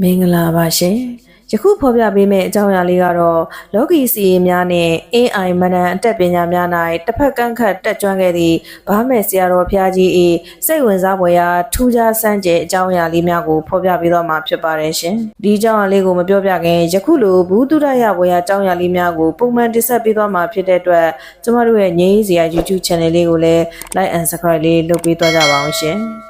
မင်္ဂလာပါရှင်ယခုဖော်ပြပေးမယ့်အကြောင်းအရာလေးကတော့လောကီစီရင်များနဲ့ AI မနံအတက်ပညာများ၌တစ်ဖက်ကန့်ခတ်တက်ကြွခဲ့သည့်ဘားမဲ့ဆရာတော်ဖျားကြီး၏စိတ်ဝင်စားဖွယ်ရာထူးခြားစမ်းကြဲအကြောင်းအရာလေးများကိုဖော်ပြပေးတော့မှာဖြစ်ပါတယ်ရှင်ဒီအကြောင်းအရာလေးကိုမပြောပြခင်ယခုလိုဘူးတုဒရဖွယ်ရာအကြောင်းအရာလေးများကိုပုံမှန်တင်ဆက်ပေးသွားမှာဖြစ်တဲ့အတွက်ကျမတို့ရဲ့ငြိမ်းစရာ YouTube channel လေးကိုလည်း like and subscribe လေးလုပ်ပေးသွားကြပါအောင်ရှင်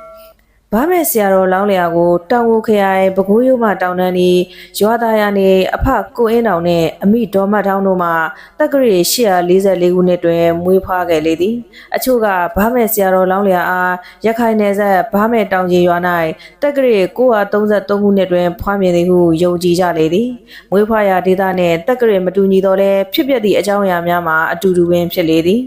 ဘာမဲ့ဆရာတော်လောင်းလျာကိုတောင်ကိုခရိုင်ပဲခူးရိုးမှတောင်တန်းဒီရွာသားရနေအဖကိုအင်းတောင်နဲ့အမိဒေါ်မတ်ထောင်းတို့မှတက္ကရီ844ခုနှစ်တွင်မွေးဖွားခဲ့လေသည်အချို့ကဘာမဲ့ဆရာတော်လောင်းလျာအားရခိုင်နယ်စပ်ဘာမဲ့တောင်ကြီးရွာ၌တက္ကရီ933ခုနှစ်တွင်ဖွားမြင်သည်ဟုယုံကြည်ကြလေသည်မွေးဖွားရာဒေသနှင့်တက္ကရီမတူညီတော့လဲဖြစ်ပျက်သည့်အကြောင်းအရာများမှာအတူတူပင်ဖြစ်လေသည်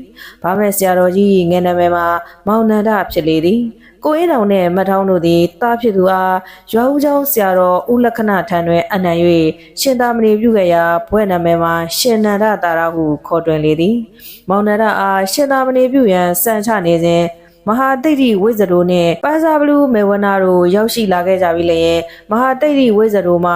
ဘာမဲ့ဆရာတော်ကြီးငယ်နာမည်မှာမောင်နန္ဒဖြစ်လေသည် ကိုအေးတောင်နဲ့မထောင်းတို့သည်တားဖြစ်သူအားရွာဦးကျောင်းဆရာတော်ဦးလက္ခဏထံတွင်အနံ့၍ရှင်သာမဏေပြုခဲ့ရာဘွဲ့နာမည်မှာရှင်နန္ဒတာရဟုခေါ်တွင်လေသည် မောင်နန္ဒအားရှင်သာမဏေပြုရန်စံချနေစဉ် မဟာတိတ်တိဝိဇ္ဇရိုနှင့်ပန်းစာဘလူးမေဝနာတို့ရောက်ရှိလာခဲ့ကြပြီလျင်မဟာတိတ်တိဝိဇ္ဇရိုမှ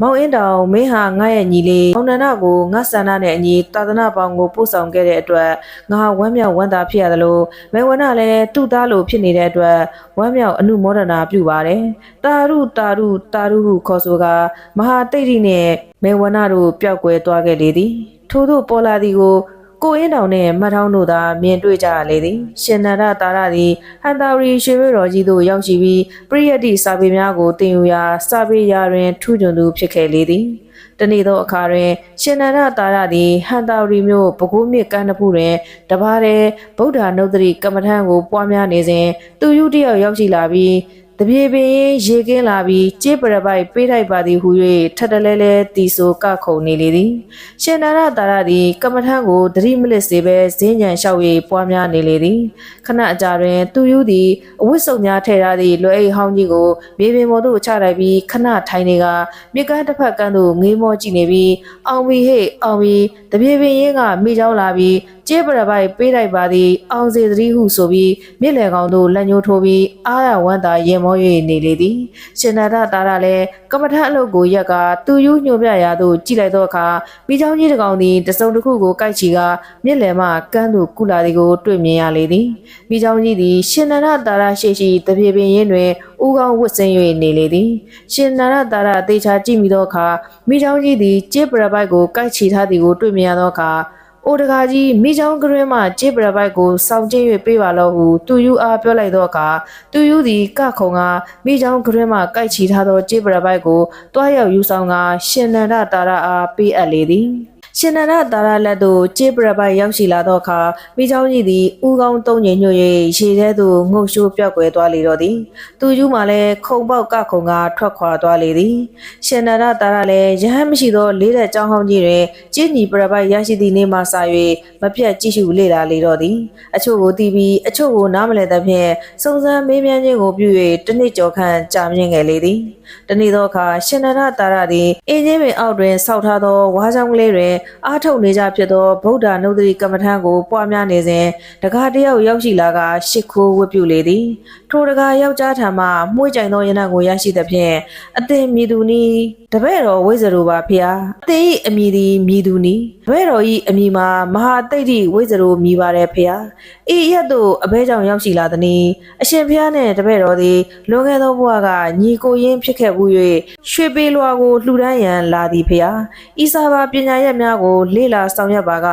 မောင်အင်းတောင်မင်းဟာငါရဲ့ညီလေးမောင်နန္ဒကိုငါဆန္ဒနဲ့အညီသာသနာပေါင်းကိုပို့ဆောင်ခဲ့တဲ့အတွက်ငါဝမ်းမြောက်ဝမ်းသာဖြစ်ရတယ်လို့မေဝနာလည်းသူ့သားလိုဖြစ်နေတဲ့အတွက်ဝမ်းမြောက်အနုမောဒနာပြုပါတယ်တာရုတာရုတာရုဟုခေါ်ဆိုကမဟာတိတ်တိနဲ့မေဝနာတို့ပျောက်ကွယ်သွားခဲ့လေသည်ထို့သို့ပေါ်လာသည်ကို ကိုအင်းတောင်နဲ့မတ်ထောင်းတို့သာမြင်တွေ့ကြရလေသည်ရှင်နန္ဒတာရသည်ဟန်တာရီရွှေရွတော်ကြီးသို့ရောက်ရှိပြီးပရိယတ်တိစာပေများကိုတင်ယူရာစာပေရာတွင်ထူးချွန်သူဖြစ်ခဲ့လေသည်တနေ့သောအခါတွင်ရှင်နန္ဒတာရသည်ဟန်တာရီမြို့ပဲခူးမြစ်ကမ်းတစ်ခုတွင်တပါးတည်းဗုဒ္ဓနုဒ္ဓရီကမ္မထံကိုပွားများနေစဉ်သူယုတယောက်ရောက်ရှိလာပြီး တပြေပင်ရေကင်းလာပြီးကြေးပရပိုက်ပေးထိုက်ပါသည်ဟု၍ထပ်တလဲလဲတီဆိုကခုန်နေလေသည်ရှင်နာရတာရသည်ကမ္မထံကိုတတိမလစ်စေပဲဈဉ္ဉံလျှောက်၍ပွားများနေလေသည်ခဏအကြာတွင်သူယူသည်အဝတ်စုံများထည့်ထားသည့်လွယ်အိတ်ဟောင်းကြီးကိုမြေပြင်ပေါ်သို့ချလိုက်ပြီးခဏထိုင်နေကမြေကမ်းတစ်ဖက်ကမ်းသို့ငေးမောကြည့်နေပြီးအောင်ပြီဟေ့အောင်ပြီတပြေပင်ရင်းကမိကြောင်းလာပြီး ကျေးပရပိုက်ပေးလိုက်ပါသည်အောင်စေသတိဟုဆိုပြီးမြစ်လေကောင်သို့လက်ညှိုးထိုးပြီးအားရဝမ်းသာရင်မော၍နေလေသည်ရှင်နာဒတာရလည်းကမ္မထအလုပ်ကိုရက်ကသူယူညွှန်ပြရာသို့ကြည့်လိုက်သောအခါမိချောင်းကြီးတစ်ကောင်သည်တစုံတစ်ခုကိုကိုက်ချီကမြစ်လေမှကမ်းသို့ကူလာသည်ကိုတွေ့မြင်ရလေသည်မိချောင်းကြီးသည်ရှင်နာဒတာရရှိရှိတပြေပင်ရင်းတွင်ဦးကောင်းဝတ်ဆင်း၍နေလေသည်ရှင်နာရတာရအသေးချာကြည့်မိသောအခါမိချောင်းကြီးသည်ကျေးပရပိုက်ကိုကိုက်ချီထားသည်ကိုတွေ့မြင်ရသောအခါ အိုတကာကြီးမိချောင်းကရွင်းမှကြေးပရပိုက်ကိုစောင့်ကျင်း၍ပေးပါလို့ဟုသူယူအားပြောလိုက်သောအခါသူယူသည်ကခုံကမိချောင်းကရွင်းမှကိုက်ချီထားသောကြေးပရပိုက်ကိုတွားရောက်ယူဆောင်ကရှင်နန္ဒတာရအားပေးအပ်လေသည် ရှင်နန္ဒတာရလက်သို့ကြေးပရပိုက်ရောက်ရှိလာသောအခါမိချောင်းကြီးသည်ဥကောင်းတုံးငင်ညွတ်၍ရေထဲသို့ငုတ်ရှိုးပြောက်ကွယ်သွားလေတော့သည်သူယူမှလည်းခုံပေါက်ကခုံကထွက်ခွာသွားလေသည်ရှင်နန္ဒတာရလည်းရဟန်းမရှိသောလေးတဲ့ကြောင်းဟောင်းကြီးတွင်ကျင်းညီပရပိုက်ရရှိသည့်နေ့မှစ၍မပြတ်ကြည့်ရှုလေ့လာလေတော့သည်အချို့ကိုတီးပြီးအချို့ကိုနားမလည်သဖြင့်စုံစမ်းမေးမြန်းခြင်းကိုပြု၍တစ်နှစ်ကျော်ခန့်ကြာမြင့်ခဲ့လေသည် တနေ့သောအခါရှင်နန္ဒတာရသည်အင်းချင်းပင်အောက်တွင်ဆောက်ထားသောဝါးချောင်းကလေးတွင်အားထုတ်နေကြဖြစ်သောဗုဒ္ဓနုဒ္ဓရီကမ္မထံကိုပွားများနေစဉ်တကားတယောက်ရောက်ရှိလာကရှ िख ိုးဝတ်ပြုလေသည်ထိုတကားယောက်ျားထံမှမှုှကြိုင်သောယနံကိုရရှိသဖြင့်အသင်မြည်သူနီးတပည့်တော်ဝိဇ္ဇရိုပါဖျားအသင်၏အမည်သည်မြည်သူနီးတပည့်တော်၏အမည်မှာမဟာတိတ်တိဝိဇ္ဇရိုမြည်ပါတယ်ဖျားဤရက်သို့အဘဲကြောင့်ရောက်ရှိလာသည်နီအရှင်ဖျားနှင့်တပည့်တော်သည်လွန်ခဲ့သောဘဝကညီကိုရင်းဖြစ်ခဲ့မှု၍ရွှေပေလွာကိုလှူဒန်းရန်လာသည်ဖျားဤစာပါပညာရက်များကို လေ့လာဆောင်ရွက်ပါက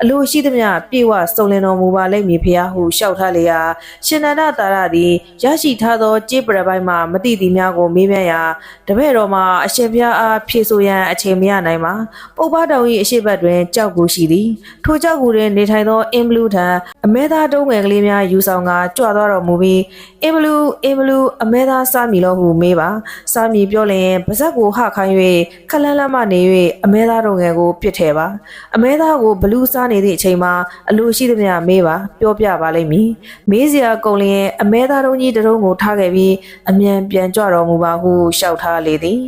အလိုရှိသမျှပြေဝစုံလင်တော်မူပါလိမ့်မည်ဖျားဟုလျှောက်ထားလေရာရှင်နန္ဒတာရသည်ရရှိထားသောကြေးပရပိုင်းမှမတိသည်များကိုမေးမြန်းရာတပည့်တော်မှာအရှင်ဖျားအားဖြေဆိုရန်အချိန်မရနိုင်ပါပုပ္ပတောင်၏အရှိတ်ဘက်တွင်ကြောက်ကူရှိသည်ထိုကြောက်ကူတွင်နေထိုင်သောအင်ဘလူးထံအမဲသားတုံးငယ်ကလေးများယူဆောင်ကကြွသွားတော်မူပြီးအင်ဘလူးအင်ဘလူးအမဲသားစားမည်လို့ဟုမေးပါ စားမည်ပြောလျင်ပါဇက်ကိုဟခိုင်း၍ခလန်းလန်းမှနေ၍အမဲသားတုံးငယ်ကိုပြစ်ထဲပါအမဲသားကိုဘလူးစားနေသည့်အချိန်မှာအလိုရှိသမျှမေးပါပြောပြပါလိမ့်မည်မေးစရာကုန်လျင်အမဲသားတုံးကြီးတစ်တုံးကိုထားခဲ့ပြီးအမြန်ပြန်ကြွတော်မူပါဟုလျှောက်ထားလေသည်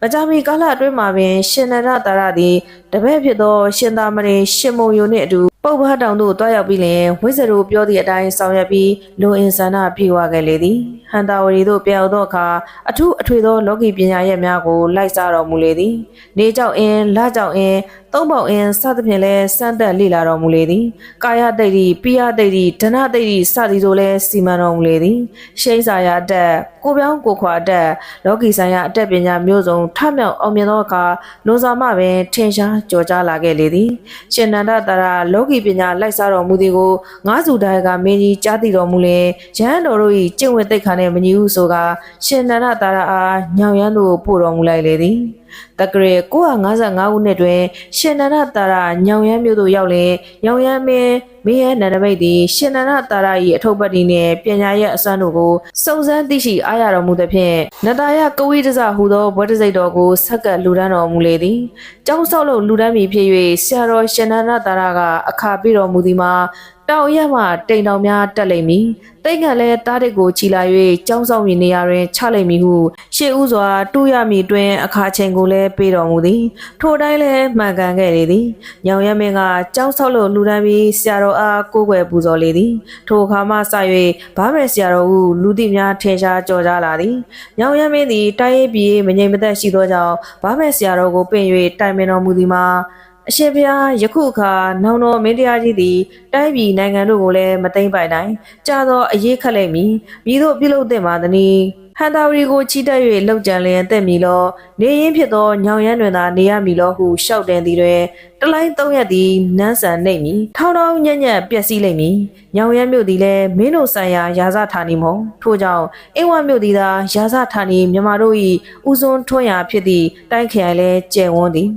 မကြမီကာလအတွင်းမှာပင်ရှင်နန္ဒတာရသည်တပည့်ဖြစ်သောရှင်သာမဏေရှင်မုံယုံနှင့်အတူ ပပုပ်ဘာတောင်သို့တွားရောက်ပြီးလင်ဝိဇရိုပြောသည့်အတိုင်းဆောင်ရွက်ပြီးလူအင်ဆန္ဒပြေဝခဲ့လေသည်ဟန်တာဝရီသို့ပြောင်းသောအခါအထုအထွေသောလောကီပညာရက်များကိုလိုက်စားတော်မူလေသည်နေကြောက်အင်းလကြောက်အင်းသုံးပေါင်အင်းစသဖြင့်လည်းစမ်းသက်လေ့လာတော်မူလေသည်ကာယတိတ်တိပိယတိတ်တိဒနတိတ်တိစသည်တို့လည်းစီမံတော်မူလေသည်ရှိန်စာရာအတက်ကိုပြောင်းကိုခွာအတက်လောကီဆိုင်ရာအတက်ပညာမျိုးစုံထမြောက်အောင်မြင်သောအခါလွန်စွာမှပင်ထင်ရှားကြော်ကြားလာခဲ့လေသည်ရှင်နန္ဒတာရလောကီပညာလိုက်စားတော်မူသည်ကိုငါးစုတိုင်းကမင်းကြီးကြားသိတော်မူလင်ရဟန်းတော်တို့၏ကျင့်ဝတ်သိက္ခာနှင့်မညီဟုဆိုကာရှင်နန္ဒတာရအားညောင်ရမ်းသို့ပို့တော်မူလိုက်လေသည် တက္ကရေ955ခုနှစ်တွင်ရှင်နန္ဒတာရညောင်ရမ်းမြို့သို့ရောက်လင်ညောင်ရမ်းမင်းမင်းရဲ့နန္ဒမိတ်သည်ရှင်နန္ဒတာရ၏အထုပ်ပတ်ဒီနှင့်ပညာရဲ့အစွမ်းတို့ကိုစုံစမ်းသိရှိအားရတော်မူသဖြင့်နတရကဝိတဇဟူသောဘဝတစိတ်တော်ကိုဆက်ကပ်လူဒန်းတော်မူလေသည်ကျောင်းဆောက်လို့လူဒန်းမီဖြစ်၍ဆရာတော်ရှင်နန္ဒတာရကအခါပြတော်မူသည်မှာ တောင်ရက်မှတိမ်တောင်များတက်လိမ့်မည်။တိတ်ကလည်းတားတစ်ကိုချီလာ၍ကြောင်းဆောင်မည်နေရာတွင်ချလိမ့်မည်ဟုရှေ့ဦးစွာတူးရမည်တွင်အခါချိန်ကိုလည်းပေးတော်မူသည်။ထိုတိုင်းလည်းမှန်ကန်ခဲ့လေသည်။ညောင်ရမင်းကကြောင်းဆောက်လို့လူတန်းပြီးဆရာတော်အားကိုးကွယ်ပူဇော်လေသည်။ထိုအခါမှစ၍ဘာမယ်ဆရာတော်ဟုလူသိများထင်ရှားကြော်ကြားလာသည်။ညောင်ရမင်းသည်တိုင်းရေးပြည်မငြိမ်မသက်ရှိသောကြောင့်ဘာမယ်ဆရာတော်ကိုပင့်၍တိုင်ပင်တော်မူသည်မှာ အရှင်ဘုရားယခုအခါနောင်တော်မင်းတရားကြီးသည်တိုင်းပြည်နိုင်ငံတို့ကိုလည်းမသိမ့်ပိုင်နိုင်ကြာသောအရေးခက်လိမ့်မည်ပြီးသို့ပြုလုပ်သင့်ပါသည်ဟန်တာဝရီကိုချီတက်၍လှုပ်ကြံလျင်တက်မီလောနေရင်ဖြစ်သောညောင်ရမ်းတွင်သာနေရမည်လောဟုရှောက်တင်သည်တွင်တလိုင်းသုံးရက်သည်နန်းဆန်နှိမ့်မည်ထောင်းထောင်းညံ့ညံ့ပျက်စီးလိမ့်မည်ညောင်ရမ်းမြို့သည်လည်းမင်းတို့ဆိုင်ရာရာဇဌာနီမဟုတ်ထို့ကြောင့်အင်းဝမြို့သည်သာရာဇဌာနီမြန်မာတို့၏ဥစွန်းထွန်းရာဖြစ်သည့်တိုင်းခရိုင်လည်းကျယ်ဝန်းသည်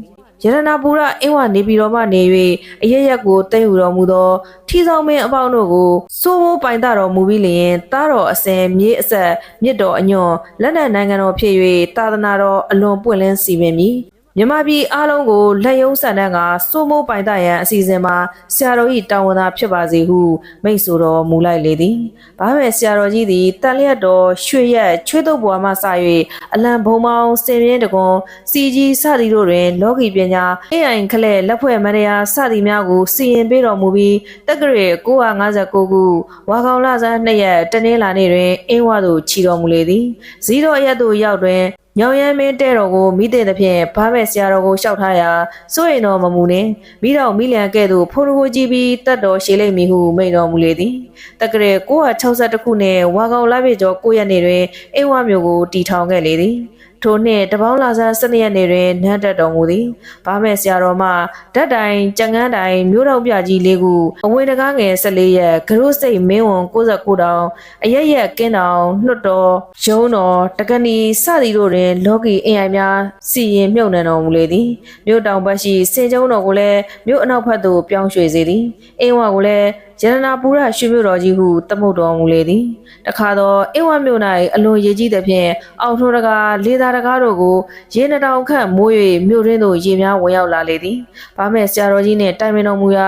ရတနာပူရအင်းဝနေပြည်တော်မှနေ၍အရရက်ကိုတိတ်ယူတော်မူသောထီဆောင်မင်းအပေါင်းတို့ကိုစိုးမိုးပိုင်တတော်မူပြီးလျင်တားတော်အစင်မြေအဆက်မြစ်တော်အညွန်လက်နက်နိုင်ငံတော်ဖြစ်၍သာသနာတော်အလွန်ပွင့်လင်းစီပင်မည် မြန်မာပြည်အားလုံးကိုလက်ယုံဆန်တဲ့ကစိုးမိုးပိုင်တရန်အစီအစဉ်မှာဆရာတော်၏တာဝန်သာဖြစ်ပါစေဟုမိတ်ဆိုတော်မူလိုက်လေသည်။ဘာမဲ့ဆရာတော်ကြီးသည်တန်လျက်တော်ရွှေရက်ချွေးတုပ်ဘွားမှစ၍အလံဘုံမောင်းစင်ပြင်းတကွန်စီကြီးစသည်တို့တွင် လောကီပညာအအိမ်ခလဲလက်ဖွဲ့မရယာစသည်များကိုစီရင်ပေးတော်မူပြီးတက္ကရာ959ခုဝါကောင်လဆန်း2ရက်တနင်္လာနေ့တွင်အင်းဝသို့ခြီတော်မူလေသည်။ဇီးတော်ရက်သို့ရောက်တွင် ညောင်ရမ်းမင်းတဲ့တော်ကိုမိတဲ့သဖြင့်ဘာမဲ့ဆရာတော်ကိုရှောက်ထားရာစိုးရင်တော်မမူနှင့်မိတော်မိလျံကဲ့သို့ဖိုးရိုးကြည့်ပြီးတတ်တော်ရှေလိမ့်မည်ဟုမိန့်တော်မူလေသည်တက္ကရာ962ခုနှင့်ဝါကောင်လပြည့်ကျော်9ရက်နေ့တွင်အိမ်ဝမျိုးကိုတီထောင်ခဲ့လေသည် ထိုနှစ်တပေါင်းလာဆန်း12ရက်နေ့တွင်နန်းတက်တော်မူသည်။ဘာမဲ့ဆရာတော်မှဓာတ်တိုင်ကြံငန်းတိုင်မြို့တော်ပြကြီးလေးခုအဝေးတကားငယ်14ရက်ဂရုစိတ်မင်းဝန်69တောင်အရက်ရက်ကင်းတောင်နှွတ်တော်ရုံးတော်တကနီစသည်တို့တွင် လောကီအင်အိုင်များစီရင်မြုပ်နှံတော်မူလေသည်။မြို့တောင်ဘက်ရှိစင်ကျုံတော်ကိုလည်းမြို့အနောက်ဘက်သို့ပြောင်းရွှေ့စေသည်။အင်းဝကိုလည်း ရတနာပူရရွှေမြို့တော်ကြီးဟုသမုတ်တော်မူလေသည်တခါသောအင်းဝမြို့၌အလွန်ရည်ကြီးသဖြင့်အောက်ထိုးတကားလေးသားတကားတို့ကိုရေနှတောင်ခန့်မိုး၍မြို့ရင်းသို့ရေများဝင်ရောက်လာလေသည်ဘာမဲ့ဆရာတော်ကြီးနှင့်တိုင်ပင်တော်မူရာ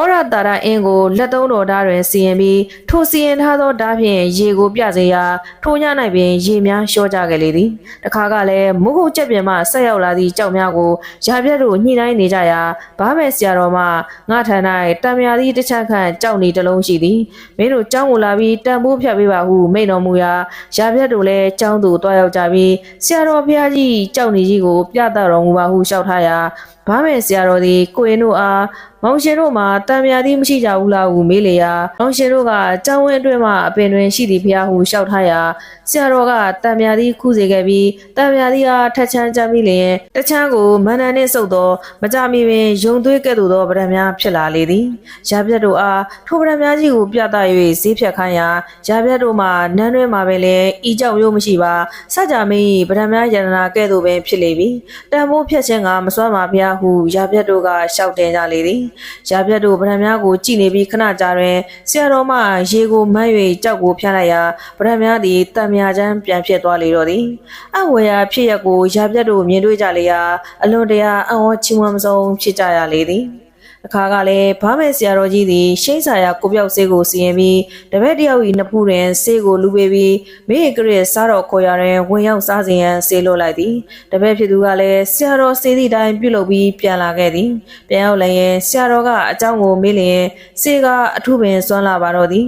ပောရတာရအင်းကိုလက်သုံးတော်ဓာတ်တွင်စီရင်ပြီးထိုစီရင်ထားသောဓာတ်ဖြင့်ရေကိုပြစေရာထိုည၌ပင်ရေများလျှောကြခဲ့လေသည်တခါကလည်းမုခုတ်ကျက်ပြင်မှဆက်ရောက်လာသည့်ကြောက်များကိုရာပြက်တို့ညှိနှိုင်းနေကြရာဘာမဲ့ဆရာတော်မှငါထံ၌တံမြာသည့်တစ်ချက်ခန့်ကြောက်နေတစ်လုံးရှိသည်မင်းတို့ကြောင်းကိုလာပြီးတန်ဖိုးဖြတ်ပေးပါဟုမိန့်တော်မူရာရာပြက်တို့လည်းကြောင်းသူတွားရောက်ကြပြီးဆရာတော်ဘုရားကြီးကြောက်နေကြီးကိုပြသတော်မူပါဟုလျှောက်ထားရာ ဘာမဲ့ဆရာတော်သည်ကိုရင်တို့အားမောင်ရှင်တို့မှာတံမြာသည်မရှိကြဘူးလားဟုမေးလေရာမောင်ရှင်တို့ကကျောင်းဝင်းအတွင်းမှာအပင်တွင်ရှိသည်ဖျားဟုလျှောက်ထားရာဆရာတော်ကတံမြာသည်ခုစေခဲ့ပြီးတံမြာသည်အားထက်ချမ်းကြမိလျင်တချမ်းကိုမန္တန်နှင့်စုပ်သောမကြမီပင်ယုံသွေးကဲ့သို့သောဗရံများဖြစ်လာလေသည်ရာပြတ်တို့အားထိုဗရံများကြီးကိုပြသ၍ဈေးဖြတ်ခိုင်းရာရာပြတ်တို့မှာနန်းတွင်မှာပင်လည်းဤကြောက်ရိုးမရှိပါစကြမင်း၏ဗရံများယန္နာကဲ့သို့ပင်ဖြစ်လေပြီတန်ဖိုးဖြတ်ခြင်းကမစွမ်းပါဖျားဟုရာပြတ်တို့ကရှောက်တင်ကြလေသည်ရာပြတ်တို့ဗရံများကိုကြည်နေပြီးခဏကြာတွင်ဆရာတော်မှရေကိုမန်း၍ကြောက်ကိုဖျားလိုက်ရာဗရံများသည်တံမြာချမ်းပြန်ဖြစ်သွားလေတော့သည်အဝေရာဖြစ်ရက်ကိုရာပြတ်တို့မြင်တွေ့ကြလေရာအလွန်တရာအံ့ဩချီးမွမ်းမဆုံးဖြစ်ကြရလေသည် တခါကလည်းဗမဲဆရာတော်ကြီးသည်ရှိန်းဆာရကိုပြောက်ဆေးကိုစီရင်ပြီးတပည့်တယောက်၏နဖူးတွင်ဆေးကိုလူပေးပြီးမိကရက်စားတော်ခေါ်ရတွင်ဝင်ရောက်စားစဉ်ရန်ဆေးလွတ်လိုက်သည်တပည့်ဖြစ်သူကလည်းဆရာတော်ဆေးသည့်တိုင်းပြုတ်လုပ်ပြီးပြန်လာခဲ့သည်ပြန်ရောက်လည်းဆရာတော်ကအကြောင်းကိုမေးလျင်ဆေးကအထုပင်စွမ်းလာပါတော့သည်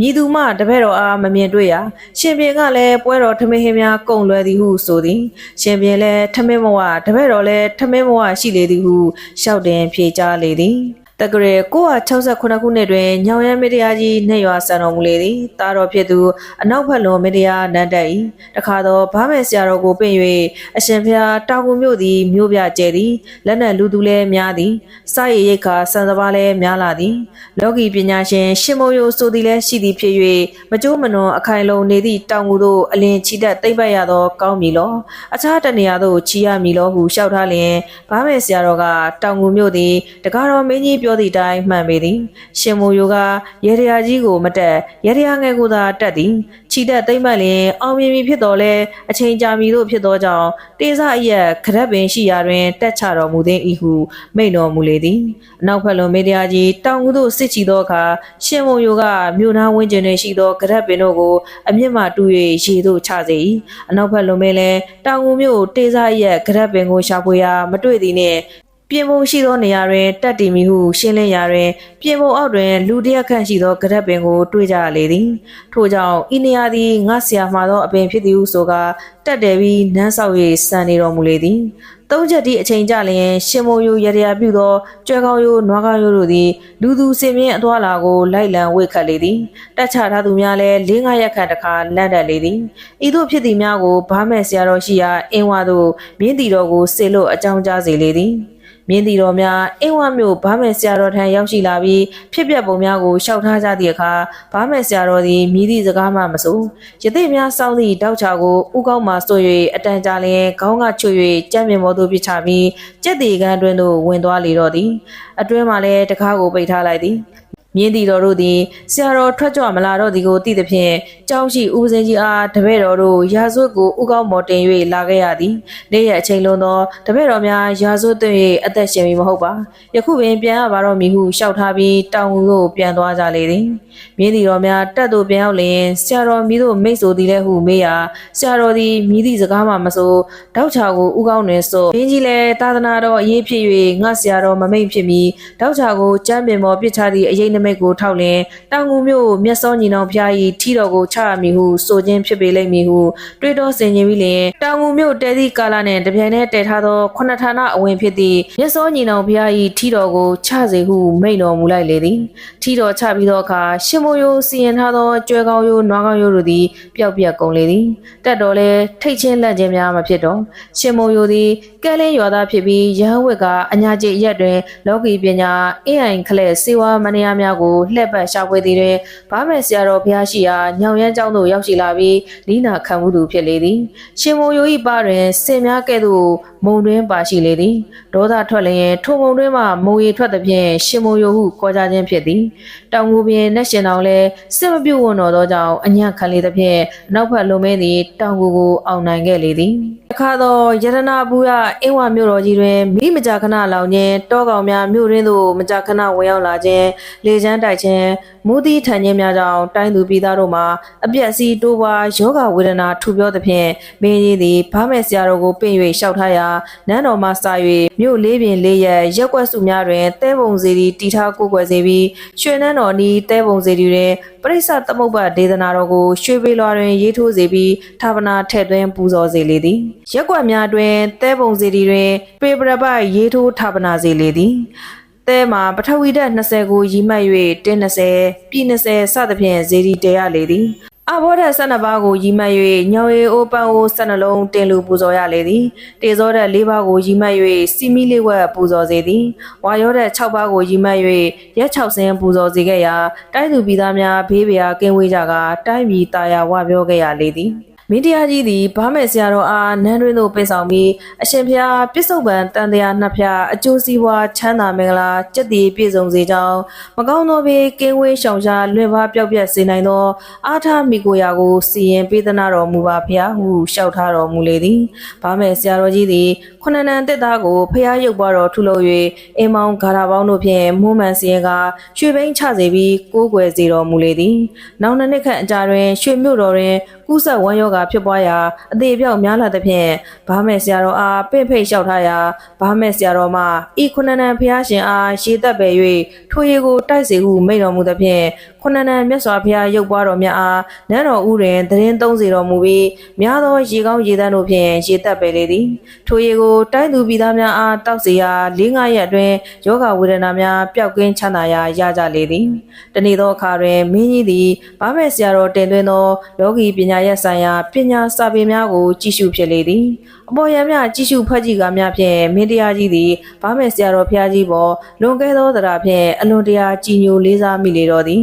မြည်သူမှတပည့်တော်အားမမြင်တွေ့ရရှင်ပြန်ကလည်းပွဲတော်ထမင်းဟင်းများကုံလွယ်သည်ဟုဆိုသည်ရှင်ပြန်လည်းထမင်းမဝတပည့်တော်လည်းထမင်းမဝရှိလေသည်ဟုရှောက်တင်ဖြေကြားလေသည် တက္ကရာ968ခုနှစ်တွင်ညောင်ရမ်းမေတ္တရားကြီးနှက်ရွာဆန်တော်မူလေသည်တာတော်ဖြစ်သူအနောက်ဘက်လွန်မေတ္တရားနန်းတက်၏တခါတော့ဗားမယ်ဆရာတော်ကိုပင့်၍အရှင်ဖျားတောင်ကူမြို့သည်မြို့ပြကျဲသည်လက်နက်လူသူလည်းများသည်စာရည်ရိတ်ခါစံစပါးလည်းများလာသည်လောကီပညာရှင်ရှင်မိုးရိုးဆိုသည်လည်းရှိသည်ဖြစ်၍မကြိုးမနွန်အခိုင်လုံနေသည့်တောင်ကူသို့အလင်းချီတက်သိမ့်ပတ်ရသောကောင်းမည်လောအခြားတနေရာသို့ချီရမည်လောဟုလျှောက်ထားလျင်ဗားမယ်ဆရာတော်ကတောင်ကူမြို့သည်တကားတော်မင်းကြီးပြောသည့်အတိုင်းမှန်ပေသည်ရှင်မိုးရိုးကရေရရာကြီးကိုမတက်ရေရရာငယ်ကိုသာတက်သည်ချီတက်သိမ့်ပတ်လျင်အောင်မြင်ပြီဖြစ်တော်လဲအချိန်ကြာမည်သို့ဖြစ်သောကြောင့်တေဇအရက်ခရက်ပင်ရှိရာတွင်တက်ချတော်မူသည်ဤဟုမိန့်တော်မူလေသည်အနောက်ဘက်လွန်မေတ္တရားကြီးတောင်ကူသို့စစ်ချီသောအခါရှင်မိုးရိုးကမြို့နာဝင်းကျင်တွင်ရှိသောခရက်ပင်တို့ကိုအမြင့်မှတူ၍ရေသို့ချစေ၏အနောက်ဘက်လွန်မဲလဲတောင်ကူမြို့တေဇအရက်ခရက်ပင်ကိုရှာဖွေရာမတွေ့သည်နှင့် ပြင်ပုံရှိသောနေရာတွင်တက်တည်မီဟုရှင်းလင်းရာတွင်ပြင်ပုံအောက်တွင်လူတစ်ယောက်ခန့်ရှိသောကရက်ပင်ကိုတွေ့ကြလေသည်ထို့ကြောင့်ဤနေရာသည်ငါဆရာမှာသောအပင်ဖြစ်သည်ဟုဆိုကာတက်တယ်ပြီးနန်းဆောက်၍စံနေတော်မူလေသည်သုံးချက်ဒီအချိန်ကြလျင်ရှင်မုံယိုရရပြုသောကြွယ်ကောင်းယိုနွားကောင်းယိုတို့သည်လူသူစင်မြင့်အသွာလာကိုလိုက်လံဝိတ်ခတ်လေသည်တက်ချထားသူများလည်း၄၅ရက်ခန့်တခါလန့်တက်လေသည်ဤသို့ဖြစ်သည်များကိုဘားမဲ့ဆရာတော်ရှိရာအင်းဝါသို့မြင်းတီတော်ကိုဆေလို့အကြောင်းကြားစေလေသည် မြင်းတီတော်များအင်းဝမြို့ဗားမယ်ဆရာတော်ထံရောက်ရှိလာပြီးဖြစ်ပျက်ပုံများကိုရှောက်ထားကြသည့်အခါဗားမယ်ဆရာတော်သည်မြည်သည့်စကားမှမဆိုယသိများစောင်းသည့်တောက်ချကိုဥကောင်းမှဆွ၍အတန်ကြာလျင်ခေါင်းကချွတ်၍ကြမ်းမြင်ပေါ်သို့ပြစ်ချပြီးကြက်တီကန်းအတွင်းသို့ဝင်သွားလေတော့သည်အတွင်းမှလည်းတကားကိုပိတ်ထားလိုက်သည် မြင်းတီတော်တို့သည်ဆရာတော်ထွက်ကြွမလာတော့သည်ကိုသိသဖြင့်ကြောင်းရှိဦးစင်းကြီးအားတပည့်တော်တို့ရာဇဝတ်ကိုဥကောင်းမော်တင်၍လာခဲ့ရသည်နေ့ရက်အချိန်လုံးသောတပည့်တော်များရာဇဝတ်သွင်း၍အသက်ရှင်ပြီမဟုတ်ပါယခုပင်ပြန်ရပါတော့မည်ဟုလျှောက်ထားပြီးတောင်ကိုပြန်သွားကြလေသည်မြင်းတီတော်များတက်သို့ပြန်ရောက်လျင်ဆရာတော်မိတို့မိတ်ဆိုသည်လဲဟုမေးရာဆရာတော်သည်မိသည့်စကားမှမဆိုတောက်ချာကိုဥကောင်းတွင်ဆိုဘင်းကြီးလည်းသာသနာတော်အရေးဖြစ်၍ငါဆရာတော်မမိတ်ဖြစ်မီတောက်ချာကိုကြမ်းပင်ပေါ်ပစ်ချသည့်အရေးနမိတ်ကိုထောက်လျင်တောင်ကူမြို့မျက်စောညီနောင်ဖျား၏ထီတော်ကိုချရမည်ဟုဆိုခြင်းဖြစ်ပေလိမ့်မည်ဟုတွေးတောဆင်ခြင်ပြီးလျင်တောင်ကူမြို့တဲသည့်ကာလနှင့်တပြိုင်တည်းတည်ထားသောခုနှစ်ဌာနအဝင်ဖြစ်သည့်မျက်စောညီနောင်ဖျား၏ထီတော်ကိုချစေဟုမိန့်တော်မူလိုက်လေသည်ထီတော်ချပြီးသောအခါရှင်မိုးရိုးစီရင်ထားသောကျွဲကောင်းရိုးနွားကောင်းရိုးတို့သည်ပျောက်ပြက်ကုန်လေသည်တက်တော်လဲထိတ်ချင်းလက်ခြင်းများမဖြစ်တော့ရှင်မိုးရိုးသည်ကဲလင်းရွာသားဖြစ်ပြီးရဟန်းဝက်ကအညာကျိရက်တွင်လောကီပညာအင်းအိုင်ခလက်စေဝါမနီယာများကိုလှည့်ပတ်ရှာဖွေသည်တွင်ဘာမဲ့ဆရာတော်ဘုရားရှိရာညောင်ရမ်းကျောင်းသို့ရောက်ရှိလာပြီးလိနာခံမှုသူဖြစ်လေသည်ရှင်မိုးရိုး၏ပါတွင်စင်များကဲ့သို့မုံတွင်ပါရှိလေသည်ဒေါသထွက်လျင်ထိုမုံတွင်မှမုံရည်ထွက်သည်ဖြင့်ရှင်မိုးရိုးဟုခေါ်ကြခြင်းဖြစ်သည်တောင်ငူပင်နှက်ရှင်တော်လဲစစ်မပြုတ်ဝန်တော်သောကြောင့်အညံ့ခံလေသည်ဖြင့်နောက်ဖက်လုံမင်းသည်တောင်ငူကိုအောင်နိုင်ခဲ့လေသည်အ ခါသောယရနာဘူးရအင်းဝမြို့တော်ကြီးတွင်မိမကြာခဏလောင်ခြင်းတောကောင်များမြို့ရင်းသို့မကြာခဏဝင်ရောက်လာခြင်းလေချမ်းတိုက်ခြင်းမူသီးထန်ခြင်းများကြောင့်တိုင်းသူပြည်သားတို့မှာအပြက်စီးတိုးပွားယောဂဝေဒနာထူပြောသဖြင့်မင်းကြီးသည်ဗားမဲ့ဆရာတော်ကိုပင့်၍လျှောက်ထားရာနန်းတော်မှစ၍မြို့လေးပြင်လေးရက်ရက်ွက်စုများတွင်တဲပုံစီတီတီထားကိုကွယ်စေပြီးရွှေနန်းတော်နီးတဲပုံစီတီတွင်ပရိစ္ဆသမုပ္ပါဒေသနာတော်ကိုရွှေပေလွာတွင်ရေးထိုးစေပြီးဌာပနာထည့်သွင်းပူဇော်စေလေသည်ရက်ွက်များတွင်တဲပုံစီတီတွင်ပေပရပတ်ရေးထိုးဌာပနာစေလေသည်တဲမှာပထဝီဓာတ်20ကိုရီမှတ်၍တင်း20ပြည်20စသဖြင့်ဇေဒီတဲရလေသည်အဘောဓာတ်12ပါးကိုရီမှတ်၍ညောင်ရီအိုပန်အို12လုံးတင်လူပူဇော်ရလေသည်တေဇောဓာတ်4ပါးကိုရီမှတ်၍စီမီလေးဝက်ပူဇော်စေသည်ဝါယောဓာတ်6ပါးကိုရီမှတ်၍ရက်6ဆင်းပူဇော်စေခဲ့ရာတိုင်းသူပြည်သားများဘေးပရာကင်းဝေးကြကတိုင်းပြည်တာယာဝပြောခဲ့ရလေသည် မင်းတရားကြီးသည်ဗားမဲ့ဆရာတော်အားနန်းတွင်သို့ပိတ်ဆောင်ပြီးအရှင်ဖျားပြစ္ဆုတ်ပံတန်တရားနှစ်ဖျားအကျိုးစီးပွားချမ်းသာမင်္ဂလာကြက်တည်ပြည့်စုံစေကြောင်းမကောင်းသောဘေးကင်းဝေးရှောင်ရှားလွင့်ပါပျောက်ပြက်စေနိုင်သောအားထားမိကိုရာကိုစီရင်ပေးသနာတော်မူပါဖျားဟုလျှောက်ထားတော်မူလေသည်ဗားမဲ့ဆရာတော်ကြီးသည်ခုနှစ်နန်တက်သားကိုဖျားရုပ်ပွားတော်ထုလုပ်၍အိမ်မောင်ဂါရာပေါင်းတို့ဖြင့်မွမ်းမံစီရင်ကရွှေဘိန်းချစေပြီးကိုးကွယ်စေတော်မူလေသည်နောက်နှစ်နှစ်ခန့်အကြာတွင်ရွှေမြို့တော်တွင် ကူးဆက်ဝမ်းယောဂါဖြစ်ပွားရာအသေးအပြောက်များလာသဖြင့်ဗားမဲ့ဆရာတော်အားပင့်ဖိတ်လျှောက်ထားရာဗားမဲ့ဆရာတော်မှဤခုနှစ်နန်ဖျားရှင်အားရှေးသက်ပဲ၍ထိုရေကိုတိုက်စေဟုမိန့်တော်မူသဖြင့်ခုနှစ်နန်မြတ်စွာဘုရားရုပ်ပွားတော်များအားနန်းတော်ဥတွင်သတင်းသုံးစေတော်မူပြီးများသောရေကောင်းရေသန့်တို့ဖြင့်ရေသက်ပဲလေသည်ထိုရေကိုတိုင်းသူပြည်သားများအားတောက်စေရာ၄၅ရက်အတွင်းယောဂဝေဒနာများပျောက်ကင်းချမ်းသာရာရကြလေသည်တနေ့သောအခါတွင်မင်းကြီးသည်ဗားမဲ့ဆရာတော်တင်သွင်းသောယောဂီပညာရပ်ဆိုင်ရာပညာစာပေများကိုကြည့်ရှုဖြစ်လေသည် အပေါ်ယံများကြည့်ရှုဖတ်ကြည့်ကားများဖြင့်မင်းတရားကြီးသည်ဗားမဲ့ဆရာတော်ဖျားကြီးပေါ်လွန်ကဲသောတရားဖြင့်အလွန်တရာကြည်ညိုလေးစားမိလေတော်သည်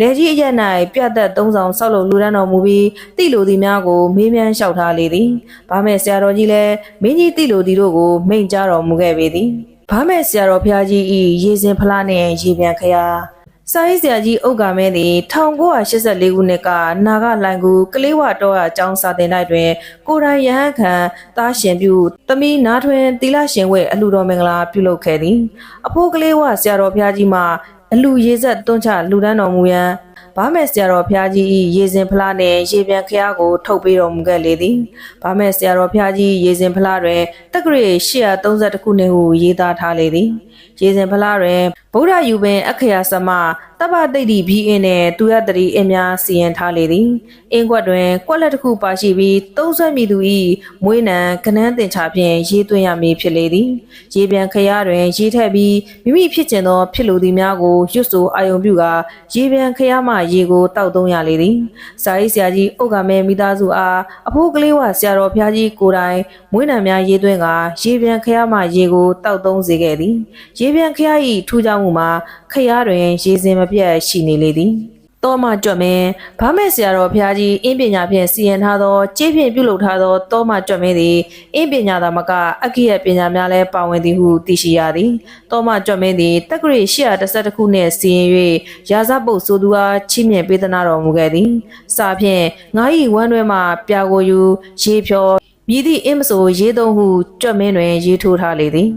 လေကြီးအရက်၌ပြတ်သက်သုံးဆောင်ဆောက်လုပ်လူဒန်းတော်မူပြီးတိလိုသည်များကိုမေးမြန်းလျှောက်ထားလေသည်ဗားမဲ့ဆရာတော်ကြီးလည်းမင်းကြီးတိလိုသည်တို့ကိုမိန့်ကြားတော်မူခဲ့ပေသည်ဗားမဲ့ဆရာတော်ဖျားကြီး၏ရေစင်ဖလားနှင့်ရေပြန်ခရာ စာရေးဆရာကြီးဥက္ကာမဲသည်1984ခုနှစ်ကနာဂလိုင်ကူကလေးဝတော်အကြောင်းစာတင်လိုက်တွင် ကိုယ်တိုင်ရဟန်းခံသားရှင်ပြုသမီးနားထွင်သီလရှင်ဝဲအလှတော်မင်္ဂလာပြုလုပ်ခဲ့သည်အဖိုးကလေးဝဆရာတော်ဖျားကြီးမှအလူရေဆက်တွန်းချလူဒန်းတော်မူရန်ဗာမဲ့ဆရာတော်ဖျားကြီး၏ရေစင်ဖလားနှင့်ရေပြန်ခရားကိုထုတ်ပေးတော်မူခဲ့လေသည်ဗာမဲ့ဆရာတော်ဖျားကြီးရေစင်ဖလားတွင်တက္ကရာ832ခုနှစ်ဟုရေးသားထားလေသည်ရေစင်ဖလားတွင် ဗုဒ္ဓယူပင်အခရာစမတပ္ပတိတ်တိဘီအင်းနှင့်သူရတရီအင်းများစီရင်ထားလေသည်အင်းကွက်တွင်ကွက်လက်တစ်ခုပါရှိပြီးသုံးဆွဲမိသူ၏မွေးနံကနန်းတင်ချဖြင့်ရေးသွင်းရမည်ဖြစ်လေသည်ရေပြန်ခရားတွင်ရေးထက်ပြီးမိမိဖြစ်ကျင်သောဖြစ်လိုသည်များကိုရွတ်ဆိုအာယုံပြုကာရေပြန်ခရားမှရေကိုတောက်သုံးရလေသည်စာရေးဆရာကြီးဥက္ကမဲမိသားစုအားအဖိုးကလေးဝဆရာတော်ဖျားကြီးကိုယ်တိုင်မွေးနံများရေးသွင်းကာရေပြန်ခရားမှရေကိုတောက်သုံးစေခဲ့သည်ရေပြန်ခရား၏ထူးခြားမှုမှာခရားတွင်ရေစင်မပြတ်ရှိနေလေသည်တောမကြွမင်းဗားမဲ့ဆရာတော်ဘုရားကြီးအင်းပညာဖြင့်စီရင်ထားသောကြေးဖြင့်ပြုလုပ်ထားသောတောမကြွမင်းသည်အင်းပညာသာမကအခိယပညာများလည်းပါဝင်သည်ဟုသိရှိရသည်တောမကြွမင်းသည်တက္ကရီ812ခုနှင့်စီရင်၍ရာဇပုတ်ဆိုသူအားချီးမြှင့်ပေးသနာတော်မူခဲ့သည်စာဖြင့်ငါ၏ဝမ်းတွဲမှပြာကိုယူရေဖြောမြည်သည့်အင်းမဆိုရေးသုံးဟုကြွမင်းတွင်ရေးထိုးထားလေသည်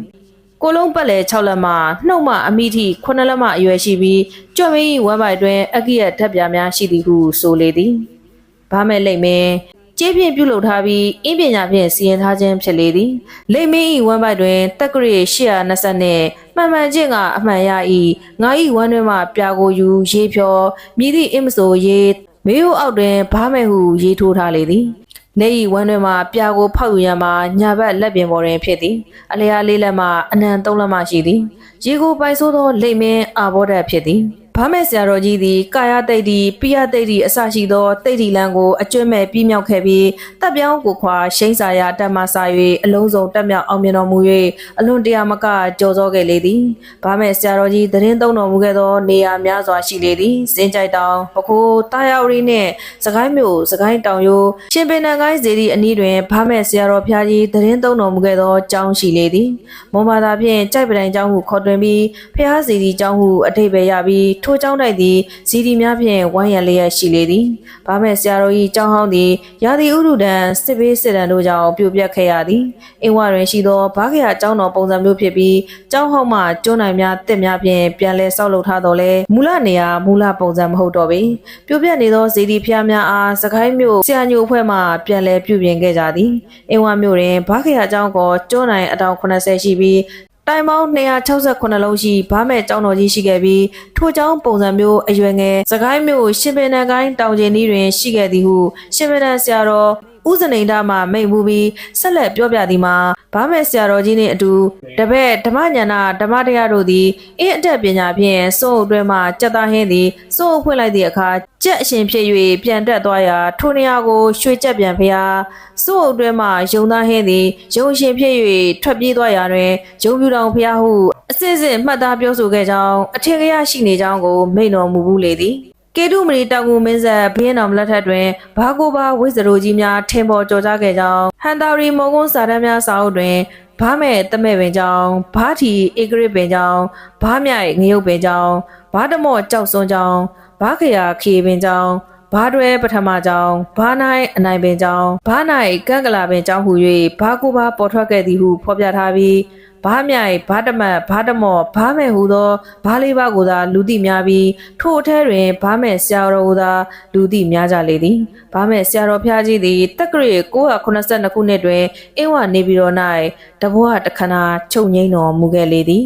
ကိုလုံးပတ်လဲ6လက်မှနှုတ်မှအမိထိ9လက်မှအရွယ်ရှိပြီးကြွမင်း၏ဝမ်းပိုက်တွင်အကိယဓာတ်ပြားများရှိသည်ဟုဆိုလေသည်။ဘာမဲ့လိမ့်မင်းကျေးဖြင့်ပြုလုပ်ထားပြီးအင်းပညာဖြင့်စီရင်ထားခြင်းဖြစ်လေသည်။လိမ့်မင်း၏ဝမ်းပိုက်တွင်တက္ကရီ820နှင့်မှန်မှန်ချင်းကအမှန်ရ၏ငါ၏ဝမ်းတွင်မှပြာကိုယူရေဖြောမြည်သည့်အင်းမဆိုရေမေးဟိုအောက်တွင်ဘာမဲ့ဟုရေးထိုးထားလေသည်။ နေဤဝမ်းတွင်မှပြာကိုဖောက်ယူရန်မှာညာဘက်လက်ပြင်ပေါ်တွင်ဖြစ်သည်အလျားလေးလက်မှအနံသုံးလက်မှရှိသည်ရေကိုပိုင်ဆိုးသောလိမ့်မင်းအာဘောဓာတ်ဖြစ်သည် ဘာမဲ့ဆရာတော်ကြီးသည်ကာယတိတ်တိပိယတိတ်တိအစရှိသောတိတ်တိလံကိုအကျွတ်မဲ့ပြီးမြောက်ခဲ့ပြီးတပ်ပြောင်းကိုခွာရှိန်စာရတက်မှစာ၍အလုံးစုံတက်မြောက်အောင်မြင်တော်မူ၍အလွန်တရာမကကြော်စောခဲ့လေသည်ဘာမဲ့ဆရာတော်ကြီးသတင်းသုံးတော်မူခဲ့သောနေရာများစွာရှိလေသည်စင်ကြိုက်တောင်ပခိုးတာယာဝရီနှင့်စကိုင်းမြို့စကိုင်းတောင်ရိုးရှင်ပင်နံကိုင်းဇေဒီအနီးတွင်ဘာမဲ့ဆရာတော်ဖျားကြီးသတင်းသုံးတော်မူခဲ့သောကျောင်းရှိလေသည်မွန်ဘာသာဖြင့်ကြိုက်ပတိုင်ကျောင်းဟုခေါ်တွင်ပြီးဖျားဇေဒီကျောင်းဟုအထိပ္ပယ်ရပြီးထိုကျောင်းတိုက်သည်ဇီဒီများဖြင့်ဝိုင်းရန်လျက်ရှိလေသည်။ဘာမဲ့ဆရာတော်၏ကျောင်းဟောင်းသည်ရာသီဥတုတန်စစ်ဘေးစစ်တမ်းတို့ကြောင့်ပြိုပြက်ခဲ့ရသည်။အင်းဝတွင်ရှိသောဘာခရကျောင်းတော်ပုံစံမျိုးဖြစ်ပြီးကျောင်းဟောင်းမှကျွန်းနိုင်များတစ်များဖြင့်ပြန်လည်ဆောက်လုပ်ထားတော်လဲမူလနေရာမူလပုံစံမဟုတ်တော့ပေ။ပြိုပြက်နေသောဇီဒီဖျားများအားစကိုင်းမြို့ဆရာညိုအဖွဲ့မှပြန်လည်ပြုပြင်ခဲ့ကြသည်။အင်းဝမြို့တွင်ဘာခရကျောင်းကကျွန်းနိုင်အတောင်80ရှိပြီး တိုင်ပေါင်း268လုံးရှိဗားမဲ့ကျောင်းတော်ကြီးရှိခဲ့ပြီးထိုကျောင်းပုံစံမျိုးအရွယ်ငယ်စကိုင်းမျိုးရှင်ပင်နံကိုင်းတောင်ကျင်းကြီးတွင်ရှိခဲ့သည်ဟုရှင်ပင်နံဆရာတော် ဥဇနိန္ဒမှမိတ်မှုပြီးဆက်လက်ပြောပြသည်မှာဗားမဲ့ဆရာတော်ကြီးနှင့်အတူတပည့်ဓမ္မညာနာဓမ္မတရားတို့သည်အင်းအတက်ပညာဖြင့်စိုးအတွဲမှစက်သားဟင်းသည်စိုးဖွင့်လိုက်သည့်အခါကြက်အရှင်ဖြစ်၍ပြန်တက်သွားရာထိုနေရာကိုရွှေကြက်ပြန်ဖျားစိုးအတွဲမှယုံသားဟင်းသည်ယုံရှင်ဖြစ်၍ထွက်ပြေးသွားရာတွင်ယုံပြူတော်ဖျားဟုအစစ်စစ်မှတ်သားပြောဆိုခဲ့ကြောင်းအထင်ကရရှိနေကြောင်းကိုမိန့်တော်မူဘူးလေသည် ကေတုမရီတောင်ကူမင်းဆက်ဘင်းတော်လက်ထက်တွင်ဘာကိုဘာဝိဇရိုကြီးများထင်ပေါ်ကျော်ကြားခဲ့ကြောင်းဟန်တာရီမော်ကွန်းစာတမ်းများစာအုပ်တွင်ဘားမဲ့တမဲ့ပင်ကြောင်းဘားထီဧကရစ်ပင်ကြောင်းဘားမြိုက်ငရုတ်ပင်ကြောင်းဘားတမော့ကြောက်စွန်းကြောင်းဘားခရာခေပင်ကြောင်းဘားတွဲပထမကြောင်းဘားနိုင်အနိုင်ပင်ကြောင်းဘားနိုင်ကန့်ကလာပင်ကြောင်းဟူ၍ဘားကိုဘာပေါ်ထွက်ခဲ့သည်ဟုဖော်ပြထားပြီး ဘားမြိုက်ဘားတမတ်ဘားတမော့ဘားမဲ့ဟူသောဘားလေးပါးကိုသာလူသိများပြီးထို့အထဲတွင်ဘားမဲ့ဆရာတော်ကိုသာလူသိများကြလေသည်ဘားမဲ့ဆရာတော်ဖျားကြီးသည်တက္ကရာ982ခုနှစ်တွင်အင်းဝနေပြည်တော်၌တဘွားတခဏချုပ်ငိမ့်တော်မူခဲ့လေသည်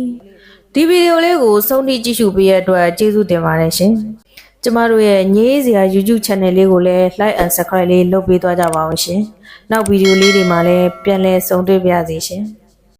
ဒီဗီဒီယိုလေးကိုဆုံးဖြတ်ကြည့်ရှုပေးရတဲ့အတွက်ကျေးဇူးတင်ပါတယ်ရှင်ကျမတို့ရဲ့ညေးစရာ YouTube channel လေးကိုလည်း like and subscribe လေးလုပ်ပေးသွားကြပါအောင်ရှင်နောက်ဗီဒီယိုလေးတွေမှာလည်းပြန်လည်ဆုံတွေ့ပါရစေရှင်